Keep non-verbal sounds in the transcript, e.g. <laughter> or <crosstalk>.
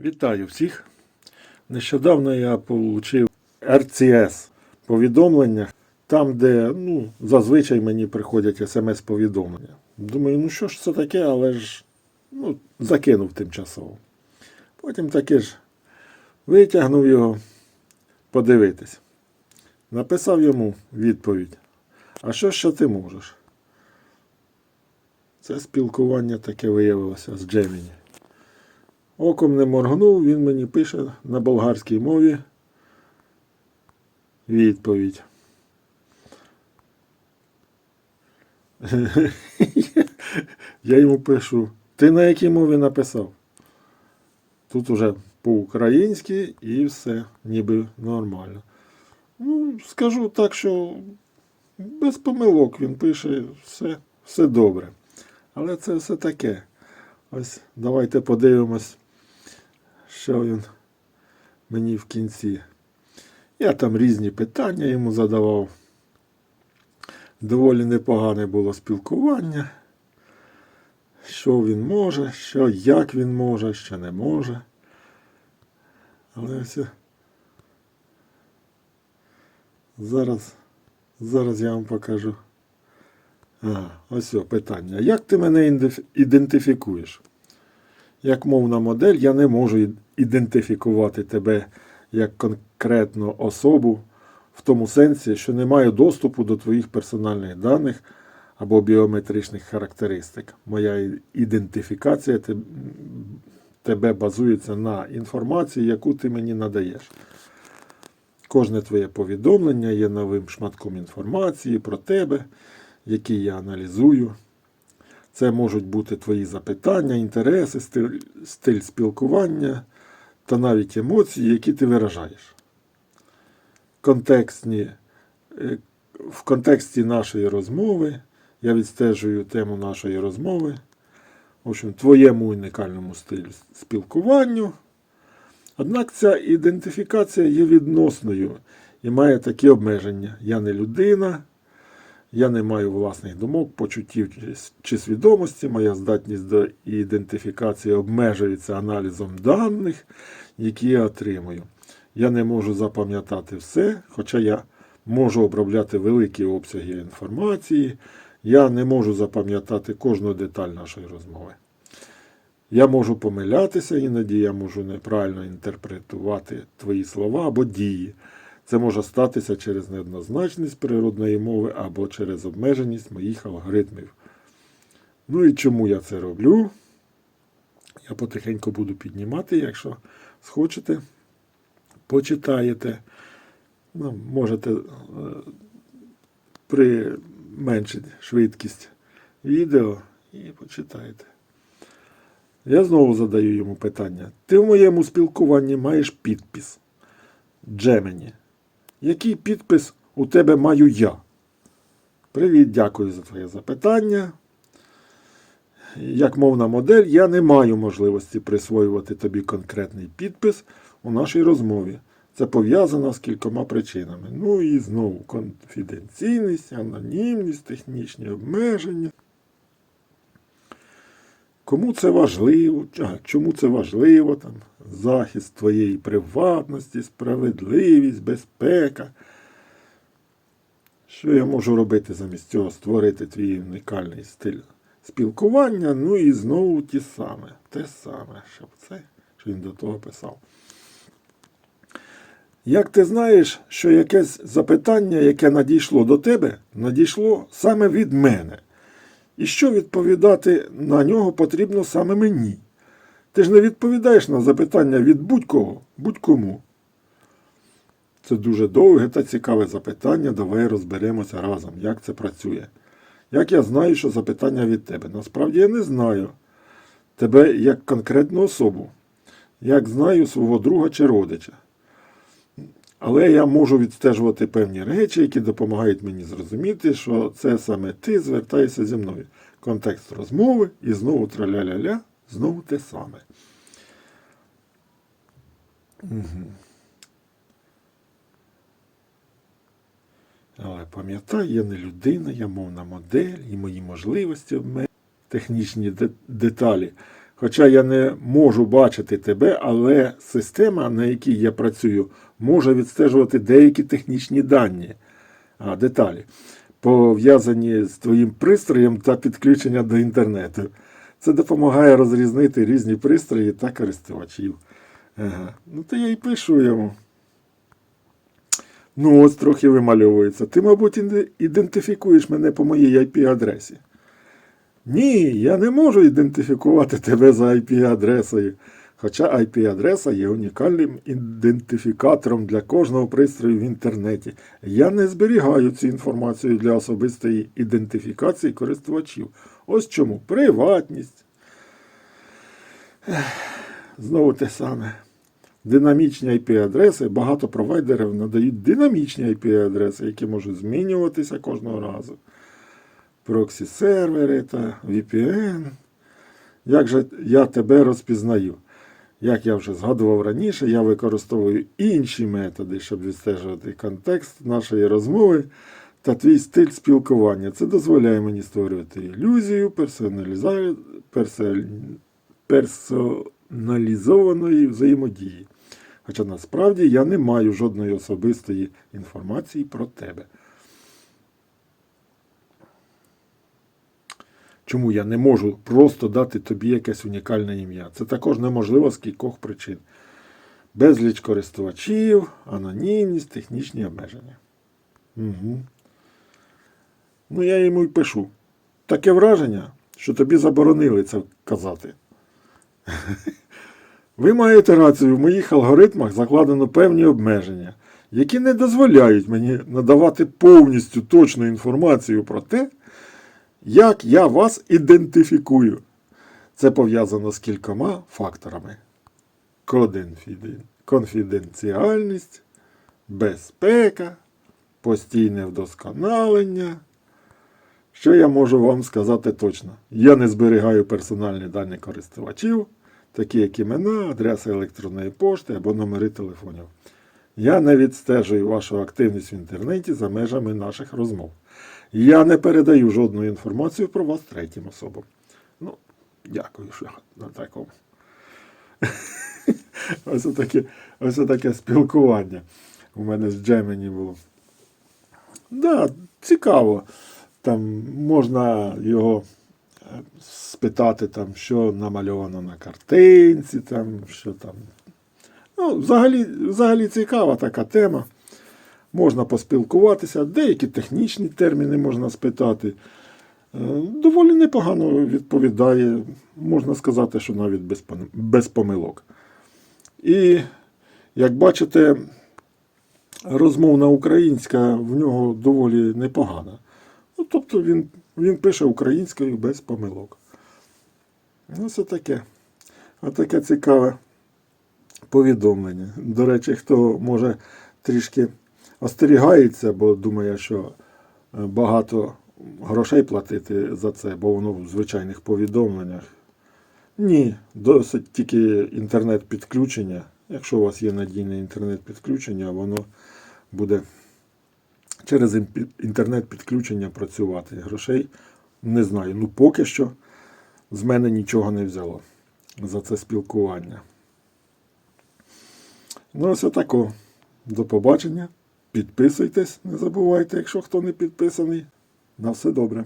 Вітаю всіх. Нещодавно я отримав RCS повідомлення, там, де ну, зазвичай мені приходять смс-повідомлення. Думаю, ну що ж це таке, але ж ну, закинув тимчасово. Потім таки ж витягнув його подивитись. Написав йому відповідь. А що ще ти можеш? Це спілкування таке виявилося з Джеміні. Оком не моргнув, він мені пише на болгарській мові відповідь. Я йому пишу, ти на якій мові написав? Тут уже по-українськи і все, ніби нормально. Ну, скажу так, що без помилок він пише, все, все добре. Але це все таке. Ось давайте подивимось, що він мені в кінці. Я там різні питання йому задавав. Доволі непогане було спілкування. Що він може, що як він може, що не може. Але ось зараз, зараз я вам покажу. Ага, ось о, питання. Як ти мене ідентифікуєш? Як мовна модель, я не можу ідентифікувати тебе як конкретну особу в тому сенсі, що не маю доступу до твоїх персональних даних або біометричних характеристик. Моя ідентифікація тебе базується на інформації, яку ти мені надаєш. Кожне твоє повідомлення є новим шматком інформації про тебе, який я аналізую. Це можуть бути твої запитання, інтереси, стиль, стиль спілкування та навіть емоції, які ти виражаєш. Контекстні, е, в контексті нашої розмови я відстежую тему нашої розмови, в общем, твоєму унікальному стилю спілкуванню. Однак ця ідентифікація є відносною і має такі обмеження. Я не людина, я не маю власних думок, почуттів чи- свідомості. Моя здатність до ідентифікації обмежується аналізом даних, які я отримую. Я не можу запам'ятати все, хоча я можу обробляти великі обсяги інформації. Я не можу запам'ятати кожну деталь нашої розмови. Я можу помилятися, іноді я можу неправильно інтерпретувати твої слова або дії. Це може статися через неоднозначність природної мови або через обмеженість моїх алгоритмів. Ну і чому я це роблю? Я потихеньку буду піднімати, якщо схочете, почитаєте. Ну, можете е, применшити швидкість відео і почитаєте. Я знову задаю йому питання. Ти в моєму спілкуванні маєш підпис. Джемені. Який підпис у тебе маю я? Привіт, дякую за твоє запитання. Як мовна модель, я не маю можливості присвоювати тобі конкретний підпис у нашій розмові. Це пов'язано з кількома причинами. Ну і знову конфіденційність, анонімність, технічні обмеження. Кому це важливо? Чому це важливо? Там, захист твоєї приватності, справедливість, безпека. Що я можу робити замість цього? Створити твій унікальний стиль спілкування, ну і знову ті саме. Те саме, що це, що він до того писав. Як ти знаєш, що якесь запитання, яке надійшло до тебе, надійшло саме від мене? І що відповідати на нього потрібно саме мені? Ти ж не відповідаєш на запитання від будь-кого, будь-кому. Це дуже довге та цікаве запитання. Давай розберемося разом, як це працює. Як я знаю, що запитання від тебе? Насправді я не знаю тебе як конкретну особу, як знаю свого друга чи родича. Але я можу відстежувати певні речі, які допомагають мені зрозуміти, що це саме ти звертаєшся зі мною. Контекст розмови і знову траля-ля-ля, знову те саме. Угу. Але пам'ятай, я не людина, я мовна модель, і мої можливості обмежені. Технічні деталі Хоча я не можу бачити тебе, але система, на якій я працюю, може відстежувати деякі технічні дані, деталі, пов'язані з твоїм пристроєм та підключення до інтернету. Це допомагає розрізнити різні пристрої та користувачів. Ага. Ну, то я й пишу йому. Ну, ось трохи вимальовується. Ти, мабуть, ідентифікуєш мене по моїй IP-адресі. Ні, я не можу ідентифікувати тебе за IP-адресою. Хоча IP-адреса є унікальним ідентифікатором для кожного пристрою в інтернеті. Я не зберігаю цю інформацію для особистої ідентифікації користувачів. Ось чому приватність. Знову те саме. Динамічні IP-адреси, багато провайдерів надають динамічні IP-адреси, які можуть змінюватися кожного разу. Проксі сервери та VPN. Як же я тебе розпізнаю? Як я вже згадував раніше, я використовую інші методи, щоб відстежувати контекст нашої розмови та твій стиль спілкування. Це дозволяє мені створювати ілюзію персоналізованої взаємодії. Хоча насправді я не маю жодної особистої інформації про тебе. Чому я не можу просто дати тобі якесь унікальне ім'я? Це також неможливо з кількох причин. Безліч користувачів, анонімність, технічні обмеження. Угу. Ну, я йому й пишу. Таке враження, що тобі заборонили це казати. <laughs> Ви маєте рацію, в моїх алгоритмах закладено певні обмеження, які не дозволяють мені надавати повністю точну інформацію про те, як я вас ідентифікую. Це пов'язано з кількома факторами: конфіденціальність, безпека, постійне вдосконалення. Що я можу вам сказати точно? Я не зберігаю персональні дані користувачів, такі як імена, адреса електронної пошти або номери телефонів. Я не відстежую вашу активність в інтернеті за межами наших розмов. Я не передаю жодну інформацію про вас третім особам. Ну, дякую, що на такому. <laughs> Ось таке, ось таке спілкування у мене з Джемені було. Да, цікаво. Там можна його е, спитати, там, що намальовано на картинці, там, що там. Ну, взагалі, взагалі цікава така тема. Можна поспілкуватися, деякі технічні терміни можна спитати. Е, Доволі непогано відповідає, можна сказати, що навіть без, помилок. І, як бачите, розмовна українська в нього доволі непогана. Ну, тобто він, він пише українською без помилок. Ну, це таке. А таке цікаве повідомлення. До речі, хто може трішки остерігається, бо думає, що е, багато грошей платити за це, бо воно в звичайних повідомленнях. Ні, досить тільки інтернет-підключення. Якщо у вас є надійне інтернет-підключення, воно буде через інтернет-підключення працювати. Грошей не знаю. Ну поки що з мене нічого не взяло за це спілкування. Ну, ось отако. До побачення. Підписуйтесь, не забувайте, якщо хто не підписаний. На все добре.